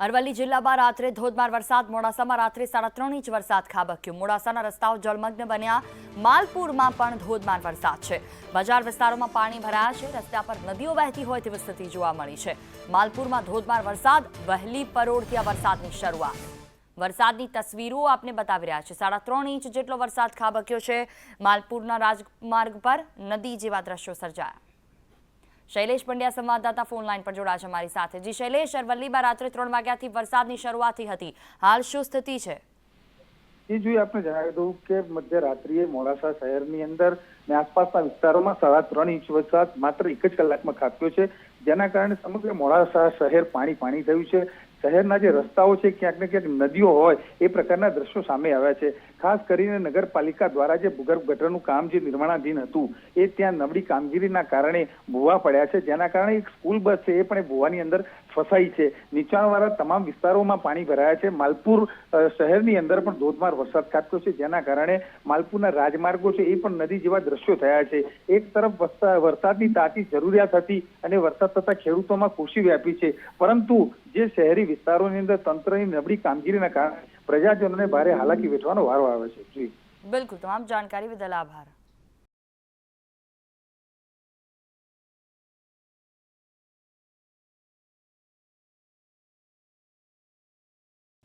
અરવલ્લી જિલ્લામાં રાત્રે ધોધમાર વરસાદ, મોડાસામાં રાત્રે સાડા ત્રણ ઇંચ વરસાદ ખાબક્યો. મોડાસાના રસ્તાઓ જળમગ્ન બન્યા. માલપુરમાં પણ ધોધમાર વરસાદ છે. બજાર વિસ્તારોમાં પાણી ભરાયા છે. રસ્તા પર નદીઓ વહેતી હોય તેવી સ્થિતિ જોવા મળી છે. માલપુરમાં ધોધમાર વરસાદ, વહેલી પરોળથી આ વરસાદની શરૂઆત. વરસાદની તસવીરો આપને બતાવી રહ્યા છે. સાડા ત્રણ ઇંચ જેટલો વરસાદ ખાબક્યો છે. માલપુરના રાજમાર્ગ પર નદી જેવા દ્રશ્યો સર્જાયા. શૈલેષ પંડ્યા સંવાદદાતા ફોન લાઈન પર જોડાયા છે મારી સાથે. જી, શૈલેષ, અરવલ્લીમાં રાત્રે ત્રણ વાગ્યાથી વરસાદની શરૂઆત હતી. હાલ શું સ્થિતિ છે? એ જોઈએ આપણે જણાવી દઉં કે મધ્યરાત્રિએ મોડાસા શહેરની અંદર ને આસપાસના વિસ્તારોમાં સાડા ત્રણ ઇંચ વરસાદ માત્ર એક જ કલાકમાં ખાબક્યો છે. જેના કારણે સમગ્ર મોડાસા શહેર પાણી પાણી થયું છે. શહેરના જે રસ્તાઓ છે, ક્યાંક ને ક્યાંક નદીઓ હોય, એ પ્રકારના દ્રશ્યો સામે આવ્યા છે. ખાસ કરીને નગરપાલિકા દ્વારા જે ભૂગર્ભ ગટરનું કામ જે નિર્માણાધીન હતું, એ ત્યાં નબળી કામગીરીના કારણે ભૂવા પડ્યા છે. જેના કારણે એક સ્કૂલ બસ છે, એ પણ એ ભૂવાની અંદર ફસાઈ છે. નીચાણવાળા તમામ વિસ્તારોમાં પાણી ભરાયા છે. માલપુર શહેરની અંદર પણ ધોધમાર વરસાદ ખાબક્યો છે, જેના કારણે માલપુરના રાજમાર્ગો છે, એ પણ નદી જેવા દ્રશ્યો થયા છે. એક તરફ વરસા- વરસાદની તાતી જરૂરિયાત હતી અને વરસાદ થતા ખેડૂતોમાં ખુશી વ્યાપી છે. પરંતુ જે શહેરી વિસ્તારોની અંદર તંત્રની નબળી કામગીરીના કારણે પ્રજાજનોને ભારે હાલાકી વેઠવાનો વારો આવે છે. જી. બિલકુલ. તમામ જાણકારી બદલ આભાર.